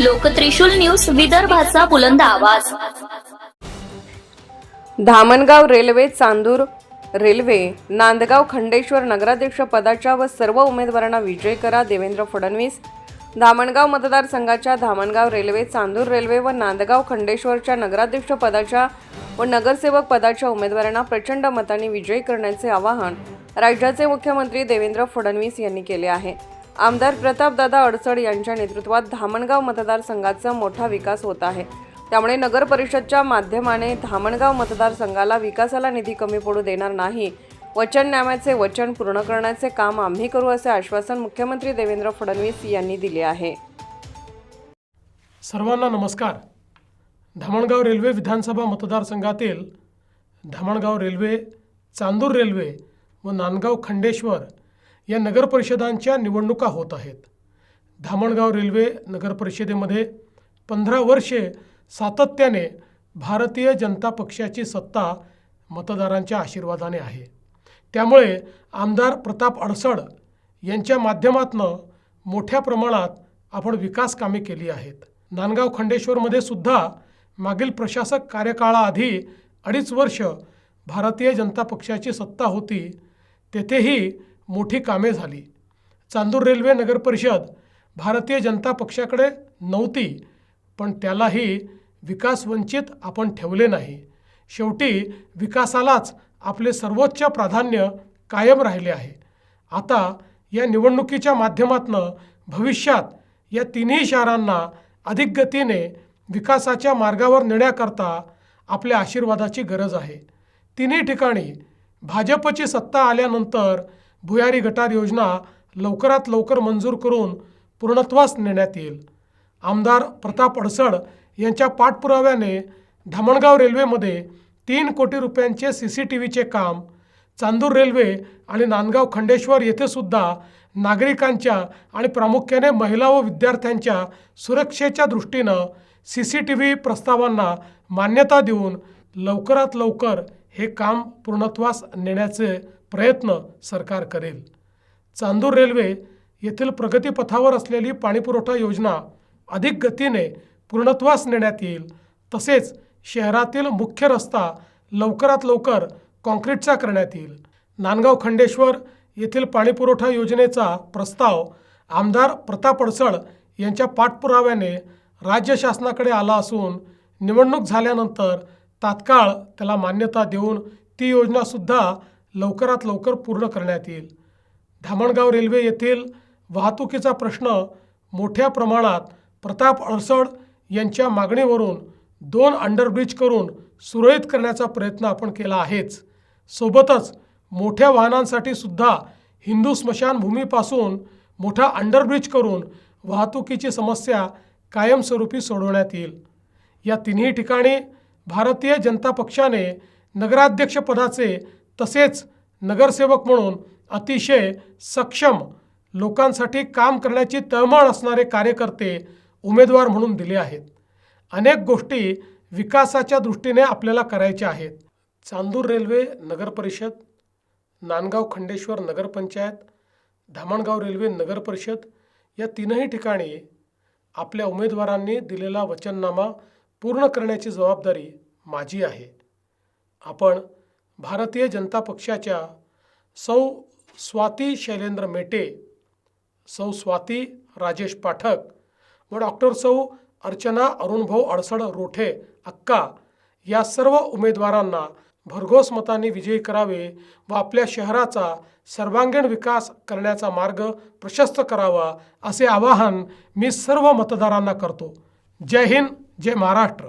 लोकत्रिशूल news विदर्भाचा बुलंद आवाज. धामणगाव रेल्वे चांदूर रेल्वे नांदगाव खंडेश्वर नगराध्यक्ष पदाच्या व सर्व उमेदवारांना विजय करा देवेंद्र फडणवीस. धामणगाव मतदारसंघाच्या धामणगाव रेल्वे चांदूर रेल्वे व नांदगाव खंडेश्वरच्या नगराध्यक्ष पदाच्या व नगरसेवक पदाच्या उमेदवारांना प्रचंड मतांनी विजयी करण्याचे आवाहन राज्याचे मुख्यमंत्री देवेंद्र फडणवीस यांनी केले आहे. आमदार प्रतापदादा अडचड यांच्या नेतृत्वात धामणगाव मतदारसंघाचा मोठा विकास होत आहे. त्यामुळे नगर परिषदच्या माध्यमाने धामणगाव मतदारसंघाला विकासाला निधी कमी पडू देणार नाही. वचननाम्याचे वचन पूर्ण करण्याचे काम आम्ही करू असे आश्वासन मुख्यमंत्री देवेंद्र फडणवीस यांनी दिले आहे. सर्वांना नमस्कार. धामणगाव रेल्वे विधानसभा मतदारसंघातील धामणगाव रेल्वे चांदूर रेल्वे व नांदगाव खंडेश्वर या नगरपरिषदांच्या निवडणुका होत आहेत. धामणगाव रेल्वे नगरपरिषदेमध्ये पंधरा वर्षे सातत्याने भारतीय जनता पक्षाची सत्ता मतदारांच्या आशीर्वादाने आहे. त्यामुळे आमदार प्रताप अडसड यांच्या माध्यमातनं मोठ्या प्रमाणात आपण विकास कामे केली आहेत. नांदगाव खंडेश्वरमध्ये सुद्धा मागील प्रशासक कार्यकाळाआधी अडीच वर्ष भारतीय जनता पक्षाची सत्ता होती. तेथेही मोठी कामे झाली. चांदूर रेल्वे नगर परिषद भारतीय जनता पक्षाकडे नव्हती पण त्यालाही विकास वंचित आपण ठेवले नाही. शेवटी विकासालाच आपले सर्वोच्च प्राधान्य कायम राहिले आहे. आता या निवडणुकीच्या माध्यमातनं भविष्यात या तिन्ही शहरांना अधिक गतीने विकासाच्या मार्गावर नेण्याकरता आपल्या आशीर्वादाची गरज आहे. तिन्ही ठिकाणी भाजपची सत्ता आल्यानंतर भुयारी गटार योजना लवकरात लवकर मंजूर करून पूर्णत्वास नेण्यात येईल. आमदार प्रताप अडसड यांच्या पाठपुराव्याने धामणगाव रेल्वेमध्ये तीन कोटी रुपयांचे सी सी टी व्हीचे काम चांदूर रेल्वे आणि नांदगाव खंडेश्वर येथे सुद्धा नागरिकांच्या आणि प्रामुख्याने महिला व विद्यार्थ्यांच्या सुरक्षेच्या दृष्टीनं सी सी टी व्ही प्रस्तावांना मान्यता देऊन लवकरात लवकर हे काम पूर्णत्वास नेण्याचे प्रयत्न सरकार करेल. चांदूर रेल्वे येथील प्रगतीपथावर असलेली पाणीपुरवठा योजना अधिक गतीने पूर्णत्वास नेण्यात येईल. तसेच शहरातील मुख्य रस्ता लवकरात लवकर कॉन्क्रीटचा करण्यात येईल. नांदगाव खंडेश्वर येथील पाणीपुरवठा योजनेचा प्रस्ताव आमदार प्रताप अडसळ यांच्या पाठपुराव्याने राज्य शासनाकडे आला असून निवडणूक झाल्यानंतर तात्काळ त्याला मान्यता देऊन ती योजनासुद्धा लवकरात लवकर पूर्ण करण्यात येईल. धामणगाव रेल्वे येथील वाहतुकीचा प्रश्न मोठ्या प्रमाणात प्रताप अडसड यांच्या मागणीवरून दोन अंडरब्रिज करून सुरळीत करण्याचा प्रयत्न आपण केला आहेच. सोबतच मोठ्या वाहनांसाठी सुद्धा हिंदू स्मशानभूमीपासून मोठा अंडरब्रिज करून वाहतुकीची समस्या कायमस्वरूपी सोडवण्यात येईल. या तिन्ही ठिकाणी भारतीय जनता पक्षाने नगराध्यक्षपदाचे तसेच नगरसेवक म्हणून अतिशय सक्षम लोकांसाठी काम करण्याची तळमळ असणारे कार्यकर्ते उमेदवार म्हणून दिले आहेत. अनेक गोष्टी विकासाच्या दृष्टीने आपल्याला करायच्या आहेत. चांदूर रेल्वे नगरपरिषद नांदगाव खंडेश्वर नगरपंचायत धामणगाव रेल्वे नगरपरिषद या तीनही ठिकाणी आपल्या उमेदवारांनी दिलेला वचननामा पूर्ण करण्याची जबाबदारी माझी आहे. आपण भारतीय जनता पक्षाच्या सौ स्वाती शैलेंद्र मेटे सौ स्वाती राजेश पाठक व डॉक्टर सौ अर्चना अरुणभाऊ अडसड रोठे अक्का या सर्व उमेदवारांना भरघोस मतांनी विजयी करावे व आपल्या शहराचा सर्वांगीण विकास करण्याचा मार्ग प्रशस्त करावा असे आवाहन मी सर्व मतदारांना करतो. जय हिंद जय महाराष्ट्र.